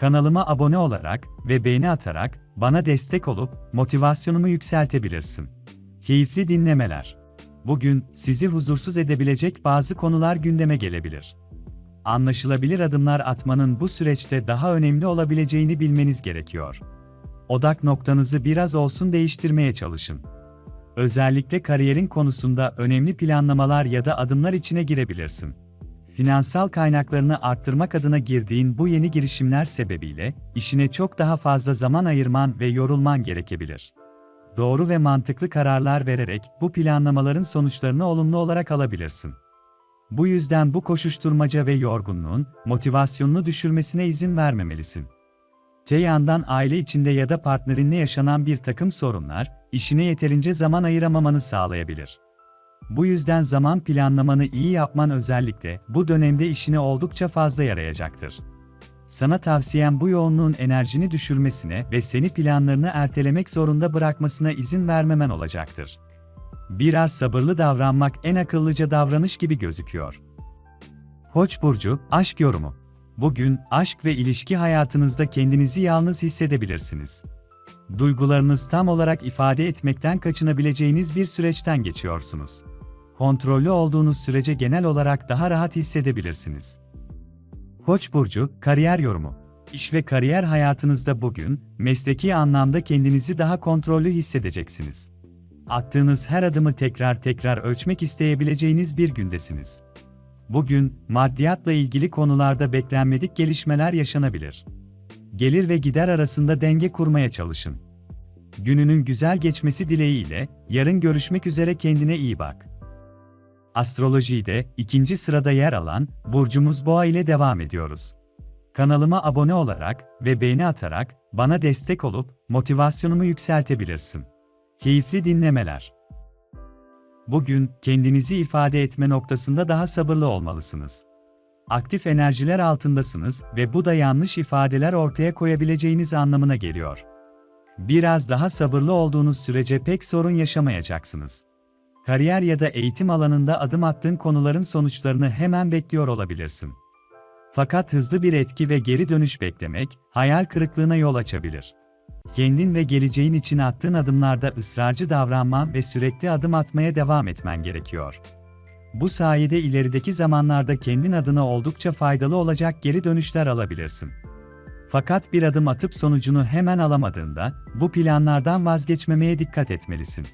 Kanalıma abone olarak ve beğeni atarak bana destek olup motivasyonumu yükseltebilirsin. Keyifli dinlemeler. Bugün sizi huzursuz edebilecek bazı konular gündeme gelebilir. Anlaşılabilir adımlar atmanın bu süreçte daha önemli olabileceğini bilmeniz gerekiyor. Odak noktanızı biraz olsun değiştirmeye çalışın. Özellikle kariyerin konusunda önemli planlamalar ya da adımlar içine girebilirsin. Finansal kaynaklarını arttırmak adına girdiğin bu yeni girişimler sebebiyle işine çok daha fazla zaman ayırman ve yorulman gerekebilir. Doğru ve mantıklı kararlar vererek bu planlamaların sonuçlarını olumlu olarak alabilirsin. Bu yüzden bu koşuşturmaca ve yorgunluğun motivasyonunu düşürmesine izin vermemelisin. Te yandan aile içinde ya da partnerinle yaşanan bir takım sorunlar, işine yeterince zaman ayıramamanı sağlayabilir. Bu yüzden zaman planlamanı iyi yapman özellikle bu dönemde işine oldukça fazla yarayacaktır. Sana tavsiyem bu yoğunluğun enerjini düşürmesine ve seni planlarını ertelemek zorunda bırakmasına izin vermemen olacaktır. Biraz sabırlı davranmak en akıllıca davranış gibi gözüküyor. Koç burcu aşk yorumu. Bugün aşk ve ilişki hayatınızda kendinizi yalnız hissedebilirsiniz. Duygularınız tam olarak ifade etmekten kaçınabileceğiniz bir süreçten geçiyorsunuz. Kontrollü olduğunuz sürece genel olarak daha rahat hissedebilirsiniz. Koç burcu kariyer yorumu. İş ve kariyer hayatınızda bugün mesleki anlamda kendinizi daha kontrollü hissedeceksiniz. Attığınız her adımı tekrar tekrar ölçmek isteyebileceğiniz bir gündesiniz. Bugün maddiyatla ilgili konularda beklenmedik gelişmeler yaşanabilir. Gelir ve gider arasında denge kurmaya çalışın. Gününün güzel geçmesi dileğiyle yarın görüşmek üzere kendine iyi bak. Astrolojide ikinci sırada yer alan burcumuz Boğa ile devam ediyoruz. Kanalıma abone olarak ve beğeni atarak bana destek olup motivasyonumu yükseltebilirsin. Keyifli dinlemeler. Bugün kendinizi ifade etme noktasında daha sabırlı olmalısınız. Aktif enerjiler altındasınız ve bu da yanlış ifadeler ortaya koyabileceğiniz anlamına geliyor. Biraz daha sabırlı olduğunuz sürece pek sorun yaşamayacaksınız. Kariyer ya da eğitim alanında adım attığın konuların sonuçlarını hemen bekliyor olabilirsin. Fakat hızlı bir etki ve geri dönüş beklemek, hayal kırıklığına yol açabilir. Kendin ve geleceğin için attığın adımlarda ısrarcı davranman ve sürekli adım atmaya devam etmen gerekiyor. Bu sayede ilerideki zamanlarda kendin adına oldukça faydalı olacak geri dönüşler alabilirsin. Fakat bir adım atıp sonucunu hemen alamadığında, bu planlardan vazgeçmemeye dikkat etmelisin.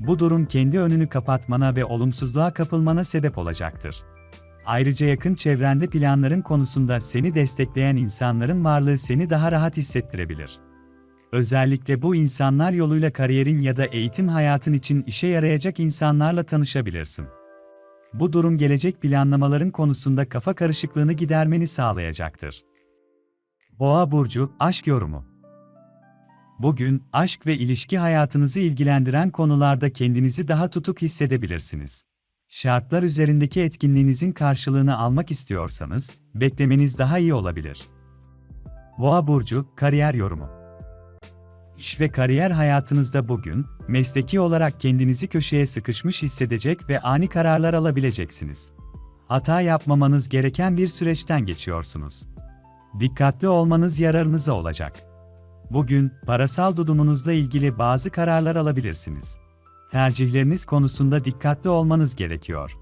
Bu durum kendi önünü kapatmana ve olumsuzluğa kapılmana sebep olacaktır. Ayrıca yakın çevrende planların konusunda seni destekleyen insanların varlığı seni daha rahat hissettirebilir. Özellikle bu insanlar yoluyla kariyerin ya da eğitim hayatın için işe yarayacak insanlarla tanışabilirsin. Bu durum gelecek planlamaların konusunda kafa karışıklığını gidermeni sağlayacaktır. Boğa burcu aşk yorumu. Bugün aşk ve ilişki hayatınızı ilgilendiren konularda kendinizi daha tutuk hissedebilirsiniz. Şartlar üzerindeki etkinliğinizin karşılığını almak istiyorsanız beklemeniz daha iyi olabilir. Boğa burcu kariyer yorumu. İş ve kariyer hayatınızda bugün, mesleki olarak kendinizi köşeye sıkışmış hissedecek ve ani kararlar alabileceksiniz. Hata yapmamanız gereken bir süreçten geçiyorsunuz. Dikkatli olmanız yararınıza olacak. Bugün, parasal durumunuzla ilgili bazı kararlar alabilirsiniz. Tercihleriniz konusunda dikkatli olmanız gerekiyor.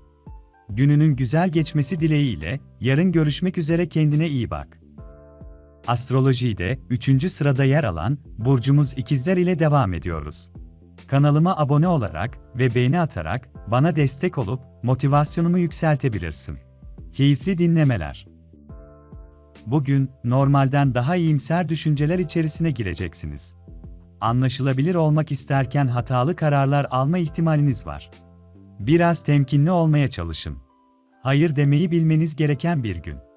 Gününün güzel geçmesi dileğiyle, yarın görüşmek üzere kendine iyi bak. Astrolojide 3. sırada yer alan burcumuz ikizler ile devam ediyoruz. Kanalıma abone olarak ve beğeni atarak bana destek olup motivasyonumu yükseltebilirsin. Keyifli dinlemeler. Bugün normalden daha iyimser düşünceler içerisine gireceksiniz. Anlaşılabilir olmak isterken hatalı kararlar alma ihtimaliniz var. Biraz temkinli olmaya çalışın. Hayır demeyi bilmeniz gereken bir gün.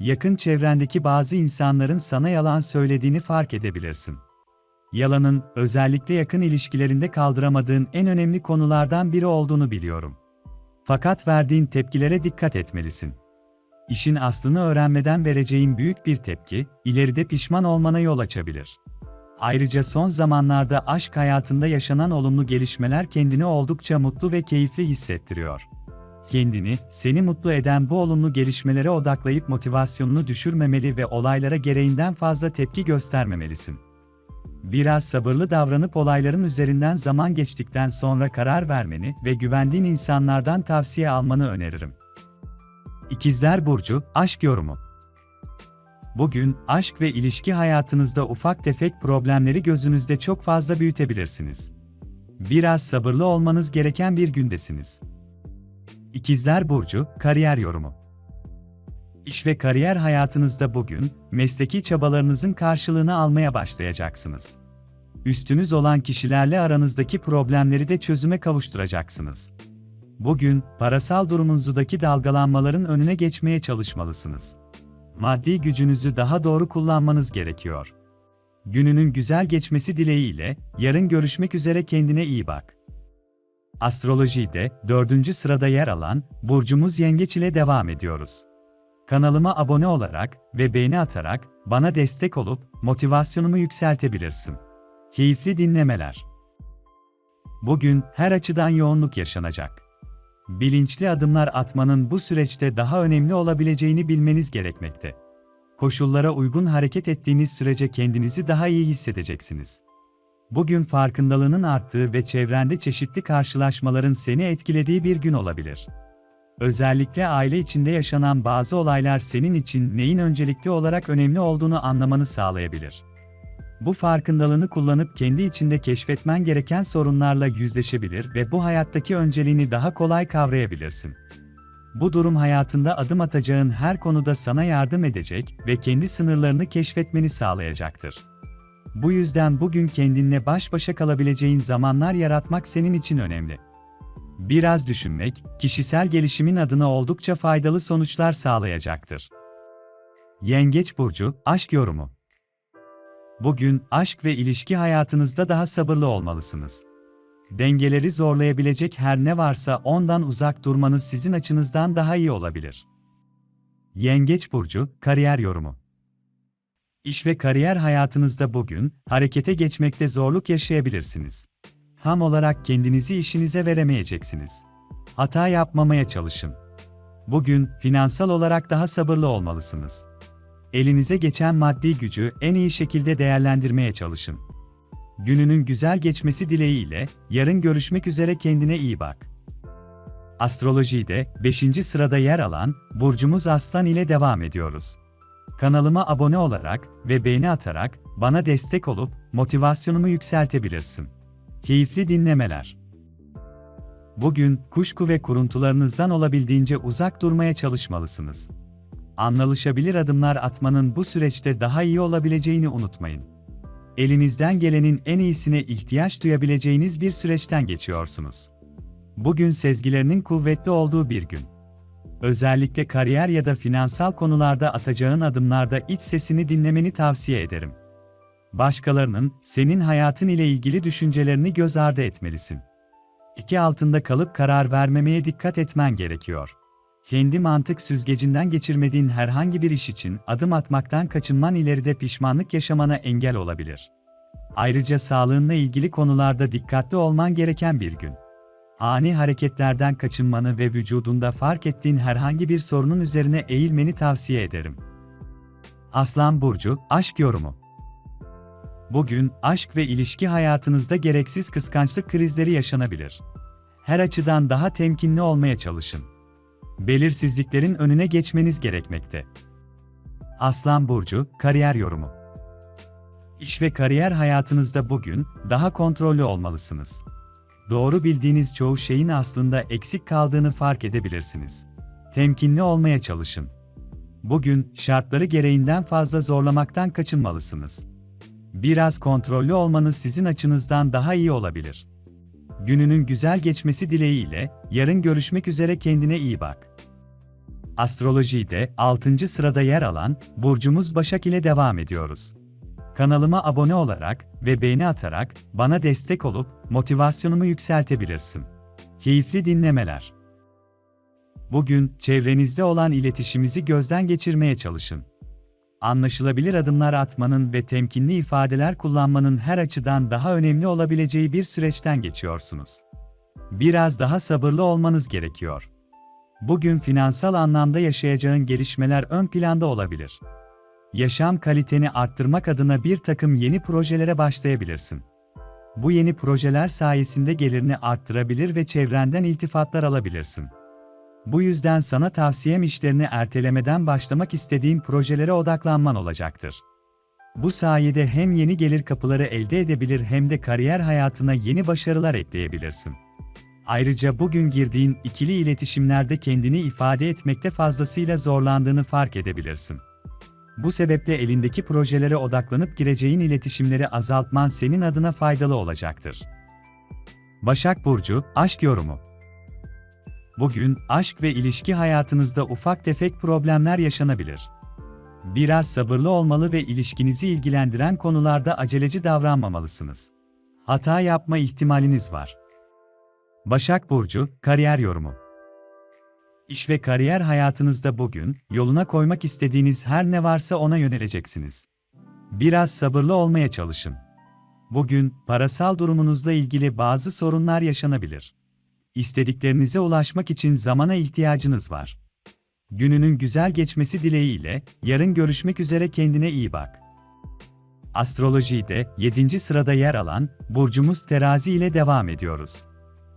Yakın çevrendeki bazı insanların sana yalan söylediğini fark edebilirsin. Yalanın, özellikle yakın ilişkilerinde kaldıramadığın en önemli konulardan biri olduğunu biliyorum. Fakat verdiğin tepkilere dikkat etmelisin. İşin aslını öğrenmeden vereceğin büyük bir tepki, ileride pişman olmana yol açabilir. Ayrıca son zamanlarda aşk hayatında yaşanan olumlu gelişmeler kendini oldukça mutlu ve keyifli hissettiriyor. Kendini, seni mutlu eden bu olumlu gelişmelere odaklayıp motivasyonunu düşürmemeli ve olaylara gereğinden fazla tepki göstermemelisin. Biraz sabırlı davranıp olayların üzerinden zaman geçtikten sonra karar vermeni ve güvendiğin insanlardan tavsiye almanı öneririm. İkizler Burcu, Aşk Yorumu Bugün, aşk ve ilişki hayatınızda ufak tefek problemleri gözünüzde çok fazla büyütebilirsiniz. Biraz sabırlı olmanız gereken bir gündesiniz. İkizler Burcu, Kariyer Yorumu İş ve kariyer hayatınızda bugün, mesleki çabalarınızın karşılığını almaya başlayacaksınız. Üstünüz olan kişilerle aranızdaki problemleri de çözüme kavuşturacaksınız. Bugün, parasal durumunuzdaki dalgalanmaların önüne geçmeye çalışmalısınız. Maddi gücünüzü daha doğru kullanmanız gerekiyor. Gününün güzel geçmesi dileğiyle, yarın görüşmek üzere kendine iyi bak. Astrolojide, dördüncü sırada yer alan, Burcumuz Yengeç ile devam ediyoruz. Kanalıma abone olarak ve beğeni atarak, bana destek olup, motivasyonumu yükseltebilirsin. Keyifli dinlemeler. Bugün, her açıdan yoğunluk yaşanacak. Bilinçli adımlar atmanın bu süreçte daha önemli olabileceğini bilmeniz gerekmekte. Koşullara uygun hareket ettiğiniz sürece kendinizi daha iyi hissedeceksiniz. Bugün farkındalığının arttığı ve çevrende çeşitli karşılaşmaların seni etkilediği bir gün olabilir. Özellikle aile içinde yaşanan bazı olaylar senin için neyin öncelikli olarak önemli olduğunu anlamanı sağlayabilir. Bu farkındalığını kullanıp kendi içinde keşfetmen gereken sorunlarla yüzleşebilir ve bu hayattaki önceliğini daha kolay kavrayabilirsin. Bu durum hayatında adım atacağın her konuda sana yardım edecek ve kendi sınırlarını keşfetmeni sağlayacaktır. Bu yüzden bugün kendinle baş başa kalabileceğin zamanlar yaratmak senin için önemli. Biraz düşünmek, kişisel gelişimin adına oldukça faydalı sonuçlar sağlayacaktır. Yengeç burcu, aşk yorumu. Bugün aşk ve ilişki hayatınızda daha sabırlı olmalısınız. Dengeleri zorlayabilecek her ne varsa ondan uzak durmanız sizin açınızdan daha iyi olabilir. Yengeç burcu, kariyer yorumu. İş ve kariyer hayatınızda bugün harekete geçmekte zorluk yaşayabilirsiniz. Tam olarak kendinizi işinize veremeyeceksiniz. Hata yapmamaya çalışın. Bugün finansal olarak daha sabırlı olmalısınız. Elinize geçen maddi gücü en iyi şekilde değerlendirmeye çalışın. Gününün güzel geçmesi dileğiyle yarın görüşmek üzere kendine iyi bak. Astrolojide 5. sırada yer alan burcumuz Aslan ile devam ediyoruz. Kanalıma abone olarak ve beğeni atarak bana destek olup motivasyonumu yükseltebilirsin. Keyifli dinlemeler. Bugün kuşku ve kuruntularınızdan olabildiğince uzak durmaya çalışmalısınız. Anlaşabilir adımlar atmanın bu süreçte daha iyi olabileceğini unutmayın. Elinizden gelenin en iyisine ihtiyaç duyabileceğiniz bir süreçten geçiyorsunuz. Bugün sezgilerinin kuvvetli olduğu bir gün. Özellikle kariyer ya da finansal konularda atacağın adımlarda iç sesini dinlemeni tavsiye ederim. Başkalarının senin hayatın ile ilgili düşüncelerini göz ardı etmelisin. İki altında kalıp karar vermemeye dikkat etmen gerekiyor. Kendi mantık süzgecinden geçirmediğin herhangi bir iş için adım atmaktan kaçınman ileride pişmanlık yaşamana engel olabilir. Ayrıca sağlığınla ilgili konularda dikkatli olman gereken bir gün. Ani hareketlerden kaçınmanı ve vücudunda fark ettiğin herhangi bir sorunun üzerine eğilmeni tavsiye ederim. Aslan Burcu, Aşk Yorumu Bugün, aşk ve ilişki hayatınızda gereksiz kıskançlık krizleri yaşanabilir. Her açıdan daha temkinli olmaya çalışın. Belirsizliklerin önüne geçmeniz gerekmekte. Aslan Burcu, Kariyer Yorumu İş ve kariyer hayatınızda bugün, daha kontrollü olmalısınız. Doğru bildiğiniz çoğu şeyin aslında eksik kaldığını fark edebilirsiniz. Temkinli olmaya çalışın. Bugün, şartları gereğinden fazla zorlamaktan kaçınmalısınız. Biraz kontrollü olmanız sizin açınızdan daha iyi olabilir. Gününün güzel geçmesi dileğiyle, yarın görüşmek üzere kendine iyi bak. Astrolojide 6. sırada yer alan Burcumuz Başak ile devam ediyoruz. Kanalıma abone olarak ve beğeni atarak bana destek olup motivasyonumu yükseltebilirsin. Keyifli dinlemeler. Bugün çevrenizde olan iletişimimizi gözden geçirmeye çalışın. Anlaşılabilir adımlar atmanın ve temkinli ifadeler kullanmanın her açıdan daha önemli olabileceği bir süreçten geçiyorsunuz. Biraz daha sabırlı olmanız gerekiyor. Bugün finansal anlamda yaşayacağın gelişmeler ön planda olabilir. Yaşam kaliteni arttırmak adına bir takım yeni projelere başlayabilirsin. Bu yeni projeler sayesinde gelirini arttırabilir ve çevrenden iltifatlar alabilirsin. Bu yüzden sana tavsiyem işlerini ertelemeden başlamak istediğin projelere odaklanman olacaktır. Bu sayede hem yeni gelir kapıları elde edebilir hem de kariyer hayatına yeni başarılar ekleyebilirsin. Ayrıca bugün girdiğin ikili iletişimlerde kendini ifade etmekte fazlasıyla zorlandığını fark edebilirsin. Bu sebeple elindeki projelere odaklanıp gireceğin iletişimleri azaltman senin adına faydalı olacaktır. Başak Burcu, Aşk Yorumu Bugün, aşk ve ilişki hayatınızda ufak tefek problemler yaşanabilir. Biraz sabırlı olmalı ve ilişkinizi ilgilendiren konularda aceleci davranmamalısınız. Hata yapma ihtimaliniz var. Başak Burcu, Kariyer Yorumu İş ve kariyer hayatınızda bugün, yoluna koymak istediğiniz her ne varsa ona yöneleceksiniz. Biraz sabırlı olmaya çalışın. Bugün, parasal durumunuzla ilgili bazı sorunlar yaşanabilir. İstediklerinize ulaşmak için zamana ihtiyacınız var. Gününün güzel geçmesi dileğiyle, yarın görüşmek üzere kendine iyi bak. Astrolojide 7. sırada yer alan burcumuz Terazi ile devam ediyoruz.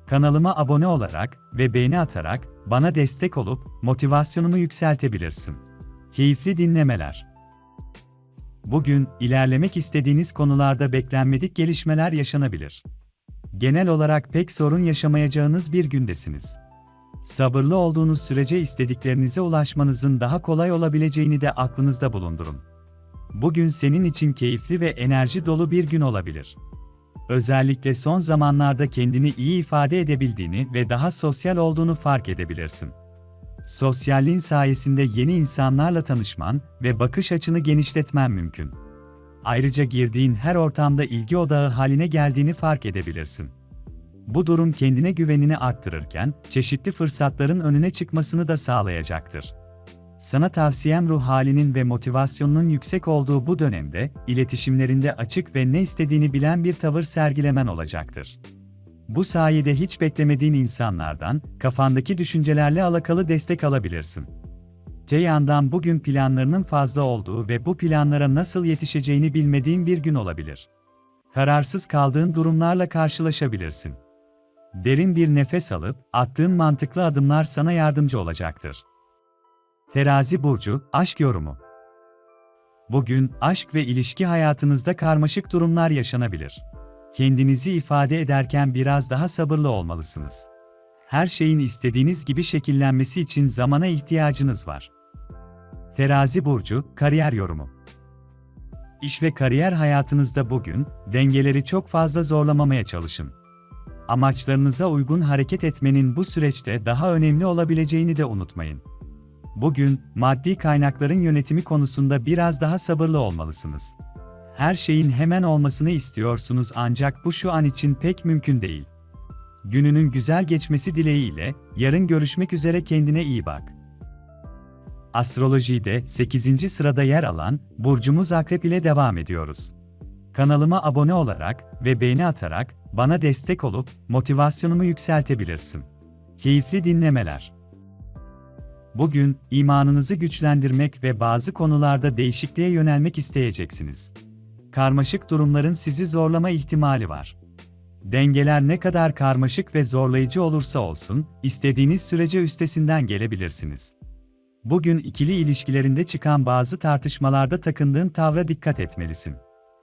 Kanalıma abone olarak ve beğeni atarak bana destek olup motivasyonumu yükseltebilirsin. Keyifli dinlemeler. Bugün ilerlemek istediğiniz konularda beklenmedik gelişmeler yaşanabilir. Genel olarak pek sorun yaşamayacağınız bir gündesiniz. Sabırlı olduğunuz sürece istediklerinize ulaşmanızın daha kolay olabileceğini de aklınızda bulundurun. Bugün senin için keyifli ve enerji dolu bir gün olabilir. Özellikle son zamanlarda kendini iyi ifade edebildiğini ve daha sosyal olduğunu fark edebilirsin. Sosyalliğin sayesinde yeni insanlarla tanışman ve bakış açını genişletmen mümkün. Ayrıca girdiğin her ortamda ilgi odağı haline geldiğini fark edebilirsin. Bu durum kendine güvenini arttırırken, çeşitli fırsatların önüne çıkmasını da sağlayacaktır. Sana tavsiyem ruh halinin ve motivasyonunun yüksek olduğu bu dönemde, iletişimlerinde açık ve ne istediğini bilen bir tavır sergilemen olacaktır. Bu sayede hiç beklemediğin insanlardan, kafandaki düşüncelerle alakalı destek alabilirsin. Te yandan bugün planlarının fazla olduğu ve bu planlara nasıl yetişeceğini bilmediğin bir gün olabilir. Kararsız kaldığın durumlarla karşılaşabilirsin. Derin bir nefes alıp, attığın mantıklı adımlar sana yardımcı olacaktır. Terazi Burcu, Aşk Yorumu Bugün, aşk ve ilişki hayatınızda karmaşık durumlar yaşanabilir. Kendinizi ifade ederken biraz daha sabırlı olmalısınız. Her şeyin istediğiniz gibi şekillenmesi için zamana ihtiyacınız var. Terazi Burcu, Kariyer Yorumu İş ve kariyer hayatınızda bugün, dengeleri çok fazla zorlamamaya çalışın. Amaçlarınıza uygun hareket etmenin bu süreçte daha önemli olabileceğini de unutmayın. Bugün, maddi kaynakların yönetimi konusunda biraz daha sabırlı olmalısınız. Her şeyin hemen olmasını istiyorsunuz ancak bu şu an için pek mümkün değil. Gününün güzel geçmesi dileğiyle, yarın görüşmek üzere kendine iyi bak. Astrolojide 8. sırada yer alan burcumuz Akrep ile devam ediyoruz. Kanalıma abone olarak ve beğeni atarak bana destek olup motivasyonumu yükseltebilirsin. Keyifli dinlemeler. Bugün imanınızı güçlendirmek ve bazı konularda değişikliğe yönelmek isteyeceksiniz. Karmaşık durumların sizi zorlama ihtimali var. Dengeler ne kadar karmaşık ve zorlayıcı olursa olsun, istediğiniz sürece üstesinden gelebilirsiniz. Bugün ikili ilişkilerinde çıkan bazı tartışmalarda takındığın tavra dikkat etmelisin.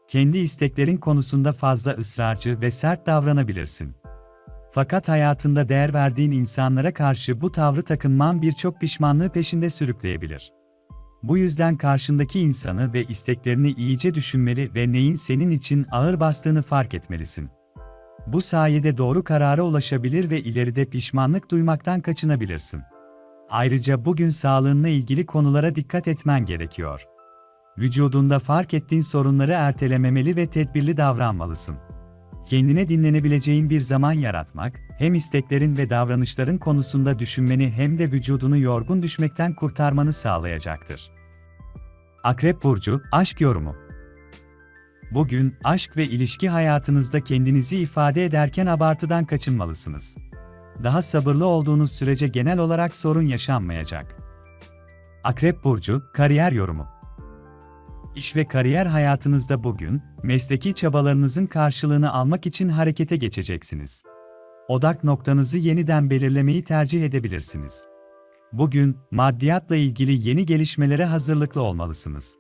Kendi isteklerin konusunda fazla ısrarcı ve sert davranabilirsin. Fakat hayatında değer verdiğin insanlara karşı bu tavrı takınman birçok pişmanlığı peşinde sürükleyebilir. Bu yüzden karşındaki insanı ve isteklerini iyice düşünmeli ve neyin senin için ağır bastığını fark etmelisin. Bu sayede doğru karara ulaşabilir ve ileride pişmanlık duymaktan kaçınabilirsin. Ayrıca bugün sağlığınla ilgili konulara dikkat etmen gerekiyor. Vücudunda fark ettiğin sorunları ertelememeli ve tedbirli davranmalısın. Kendine dinlenebileceğin bir zaman yaratmak, hem isteklerin ve davranışların konusunda düşünmeni hem de vücudunu yorgun düşmekten kurtarmanı sağlayacaktır. Akrep Burcu, Aşk Yorumu Bugün, aşk ve ilişki hayatınızda kendinizi ifade ederken abartıdan kaçınmalısınız. Daha sabırlı olduğunuz sürece genel olarak sorun yaşanmayacak. Akrep Burcu, Kariyer Yorumu İş ve kariyer hayatınızda bugün, mesleki çabalarınızın karşılığını almak için harekete geçeceksiniz. Odak noktanızı yeniden belirlemeyi tercih edebilirsiniz. Bugün, maddiyatla ilgili yeni gelişmelere hazırlıklı olmalısınız.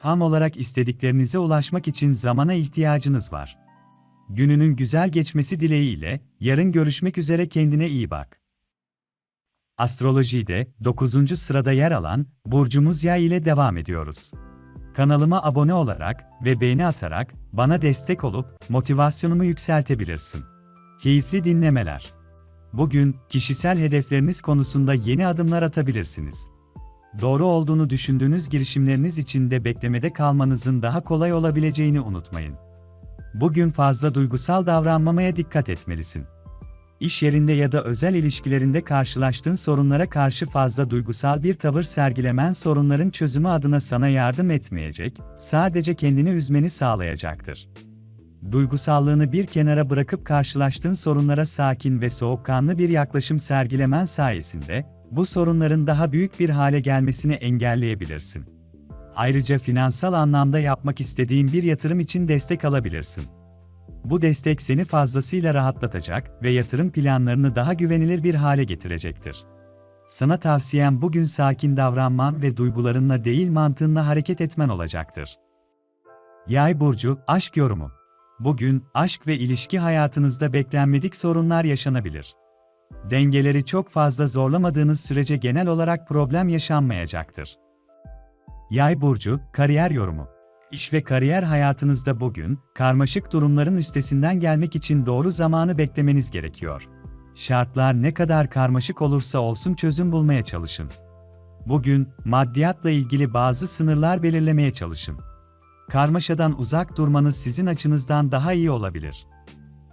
Tam olarak istediklerinize ulaşmak için zamana ihtiyacınız var. Gününün güzel geçmesi dileğiyle, yarın görüşmek üzere kendine iyi bak. Astrolojide 9. sırada yer alan burcumuz Yay ile devam ediyoruz. Kanalıma abone olarak ve beğeni atarak bana destek olup motivasyonumu yükseltebilirsin. Keyifli dinlemeler. Bugün kişisel hedefleriniz konusunda yeni adımlar atabilirsiniz. Doğru olduğunu düşündüğünüz girişimleriniz için de beklemede kalmanızın daha kolay olabileceğini unutmayın. Bugün fazla duygusal davranmamaya dikkat etmelisin. İş yerinde ya da özel ilişkilerinde karşılaştığın sorunlara karşı fazla duygusal bir tavır sergilemen sorunların çözümü adına sana yardım etmeyecek, sadece kendini üzmeni sağlayacaktır. Duygusallığını bir kenara bırakıp karşılaştığın sorunlara sakin ve soğukkanlı bir yaklaşım sergilemen sayesinde, bu sorunların daha büyük bir hale gelmesini engelleyebilirsin. Ayrıca finansal anlamda yapmak istediğin bir yatırım için destek alabilirsin. Bu destek seni fazlasıyla rahatlatacak ve yatırım planlarını daha güvenilir bir hale getirecektir. Sana tavsiyem bugün sakin davranman ve duygularınla değil mantığınla hareket etmen olacaktır. Yay burcu aşk yorumu. Bugün aşk ve ilişki hayatınızda beklenmedik sorunlar yaşanabilir. Dengeleri çok fazla zorlamadığınız sürece genel olarak problem yaşanmayacaktır. Yay burcu kariyer yorumu. İş ve kariyer hayatınızda bugün, karmaşık durumların üstesinden gelmek için doğru zamanı beklemeniz gerekiyor. Şartlar ne kadar karmaşık olursa olsun çözüm bulmaya çalışın. Bugün, maddiyatla ilgili bazı sınırlar belirlemeye çalışın. Karmaşadan uzak durmanız sizin açınızdan daha iyi olabilir.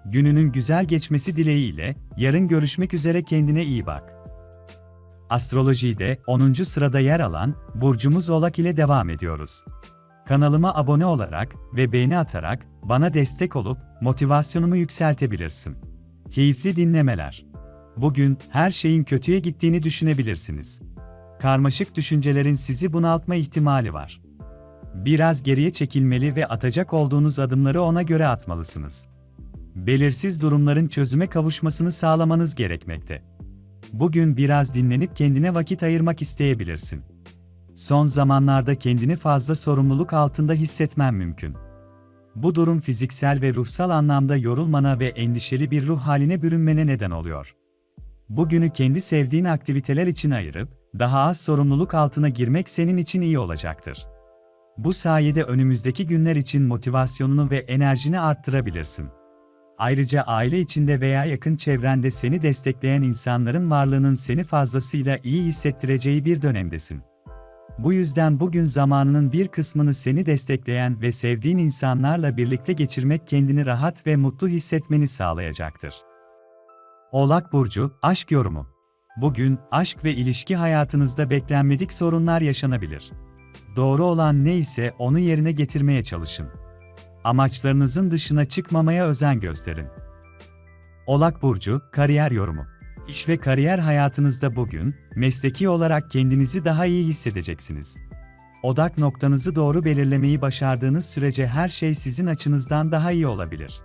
Gününün güzel geçmesi dileğiyle, yarın görüşmek üzere kendine iyi bak. Astrolojide 10. sırada yer alan burcumuz Oğlak ile devam ediyoruz. Kanalıma abone olarak ve beğeni atarak bana destek olup motivasyonumu yükseltebilirsin. Keyifli dinlemeler. Bugün her şeyin kötüye gittiğini düşünebilirsiniz. Karmaşık düşüncelerin sizi bunaltma ihtimali var. Biraz geriye çekilmeli ve atacak olduğunuz adımları ona göre atmalısınız. Belirsiz durumların çözüme kavuşmasını sağlamanız gerekmekte. Bugün biraz dinlenip kendine vakit ayırmak isteyebilirsin. Son zamanlarda kendini fazla sorumluluk altında hissetmen mümkün. Bu durum fiziksel ve ruhsal anlamda yorulmana ve endişeli bir ruh haline bürünmene neden oluyor. Bugünü kendi sevdiğin aktiviteler için ayırıp, daha az sorumluluk altına girmek senin için iyi olacaktır. Bu sayede önümüzdeki günler için motivasyonunu ve enerjini arttırabilirsin. Ayrıca aile içinde veya yakın çevrende seni destekleyen insanların varlığının seni fazlasıyla iyi hissettireceği bir dönemdesin. Bu yüzden bugün zamanının bir kısmını seni destekleyen ve sevdiğin insanlarla birlikte geçirmek kendini rahat ve mutlu hissetmeni sağlayacaktır. Oğlak Burcu, Aşk Yorumu Bugün, aşk ve ilişki hayatınızda beklenmedik sorunlar yaşanabilir. Doğru olan ne ise onu yerine getirmeye çalışın. Amaçlarınızın dışına çıkmamaya özen gösterin. Oğlak Burcu, Kariyer Yorumu İş ve kariyer hayatınızda bugün, mesleki olarak kendinizi daha iyi hissedeceksiniz. Odak noktanızı doğru belirlemeyi başardığınız sürece her şey sizin açınızdan daha iyi olabilir.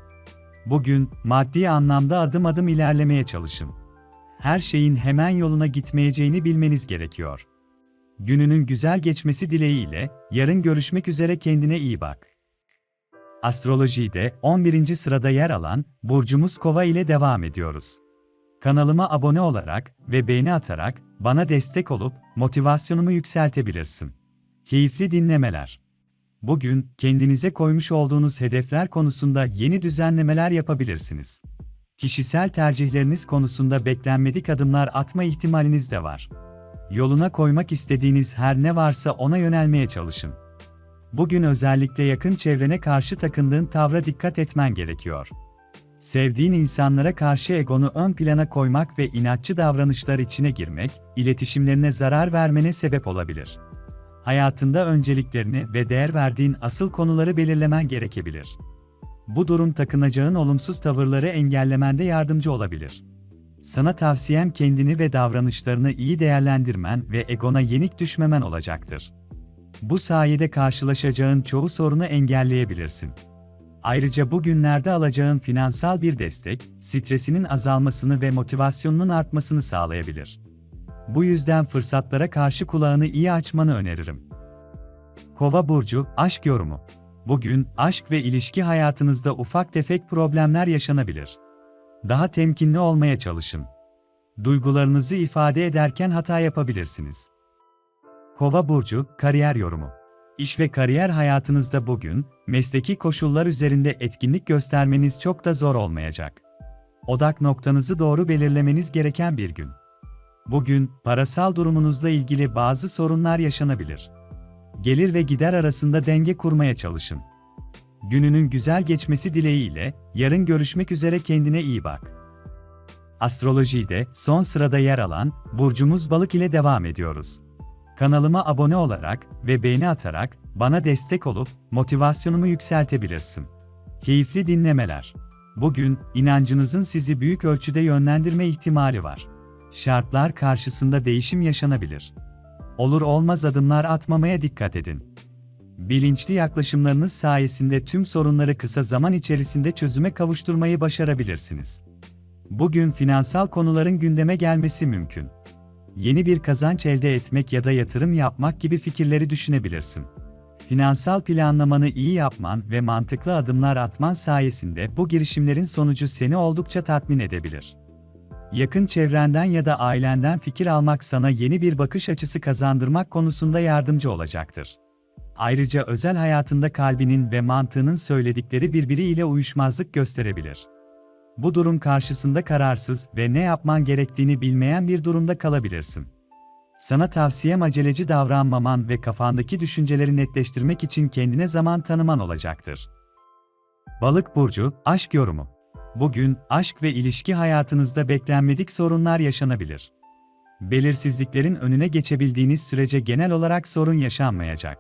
Bugün, maddi anlamda adım adım ilerlemeye çalışın. Her şeyin hemen yoluna gitmeyeceğini bilmeniz gerekiyor. Gününün güzel geçmesi dileğiyle, yarın görüşmek üzere kendine iyi bak. Astrolojide 11. sırada yer alan burcumuz Kova ile devam ediyoruz. Kanalıma abone olarak ve beğeni atarak bana destek olup motivasyonumu yükseltebilirsin. Keyifli dinlemeler. Bugün kendinize koymuş olduğunuz hedefler konusunda yeni düzenlemeler yapabilirsiniz. Kişisel tercihleriniz konusunda beklenmedik adımlar atma ihtimaliniz de var. Yoluna koymak istediğiniz her ne varsa ona yönelmeye çalışın. Bugün özellikle yakın çevrene karşı takındığın tavra dikkat etmen gerekiyor. Sevdiğin insanlara karşı egonu ön plana koymak ve inatçı davranışlar içine girmek, iletişimlerine zarar vermene sebep olabilir. Hayatında önceliklerini ve değer verdiğin asıl konuları belirlemen gerekebilir. Bu durum takınacağın olumsuz tavırları engellemende yardımcı olabilir. Sana tavsiyem kendini ve davranışlarını iyi değerlendirmen ve egona yenik düşmemen olacaktır. Bu sayede karşılaşacağın çoğu sorunu engelleyebilirsin. Ayrıca bu günlerde alacağın finansal bir destek, stresinin azalmasını ve motivasyonunun artmasını sağlayabilir. Bu yüzden fırsatlara karşı kulağını iyi açmanı öneririm. Kova burcu aşk yorumu. Bugün aşk ve ilişki hayatınızda ufak tefek problemler yaşanabilir. Daha temkinli olmaya çalışın. Duygularınızı ifade ederken hata yapabilirsiniz. Kova burcu kariyer yorumu. İş ve kariyer hayatınızda bugün mesleki koşullar üzerinde etkinlik göstermeniz çok da zor olmayacak. Odak noktanızı doğru belirlemeniz gereken bir gün. Bugün parasal durumunuzla ilgili bazı sorunlar yaşanabilir. Gelir ve gider arasında denge kurmaya çalışın. Gününün güzel geçmesi dileğiyle yarın görüşmek üzere kendine iyi bak. Astrolojide son sırada yer alan burcumuz balık ile devam ediyoruz. Kanalıma abone olarak ve beğeni atarak bana destek olup motivasyonumu yükseltebilirsin. Keyifli dinlemeler. Bugün inancınızın sizi büyük ölçüde yönlendirme ihtimali var. Şartlar karşısında değişim yaşanabilir. Olur olmaz adımlar atmamaya dikkat edin. Bilinçli yaklaşımlarınız sayesinde tüm sorunları kısa zaman içerisinde çözüme kavuşturmayı başarabilirsiniz. Bugün finansal konuların gündeme gelmesi mümkün. Yeni bir kazanç elde etmek ya da yatırım yapmak gibi fikirleri düşünebilirsin. Finansal planlamanı iyi yapman ve mantıklı adımlar atman sayesinde bu girişimlerin sonucu seni oldukça tatmin edebilir. Yakın çevrenden ya da ailenden fikir almak sana yeni bir bakış açısı kazandırmak konusunda yardımcı olacaktır. Ayrıca özel hayatında kalbinin ve mantığının söyledikleri birbiriyle uyuşmazlık gösterebilir. Bu durum karşısında kararsız ve ne yapman gerektiğini bilmeyen bir durumda kalabilirsin. Sana tavsiyem aceleci davranmaman ve kafandaki düşünceleri netleştirmek için kendine zaman tanıman olacaktır. Balık burcu aşk yorumu. Bugün aşk ve ilişki hayatınızda beklenmedik sorunlar yaşanabilir. Belirsizliklerin önüne geçebildiğiniz sürece genel olarak sorun yaşanmayacak.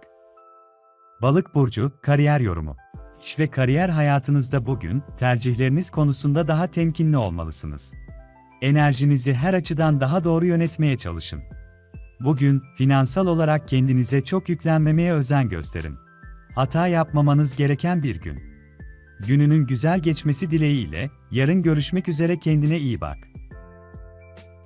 Balık burcu kariyer yorumu. İş ve kariyer hayatınızda bugün tercihleriniz konusunda daha temkinli olmalısınız. Enerjinizi her açıdan daha doğru yönetmeye çalışın. Bugün finansal olarak kendinize çok yüklenmemeye özen gösterin. Hata yapmamanız gereken bir gün. Gününün güzel geçmesi dileğiyle yarın görüşmek üzere kendine iyi bak.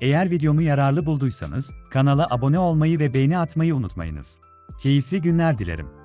Eğer videomu yararlı bulduysanız kanala abone olmayı ve beğeni atmayı unutmayınız. Keyifli günler dilerim.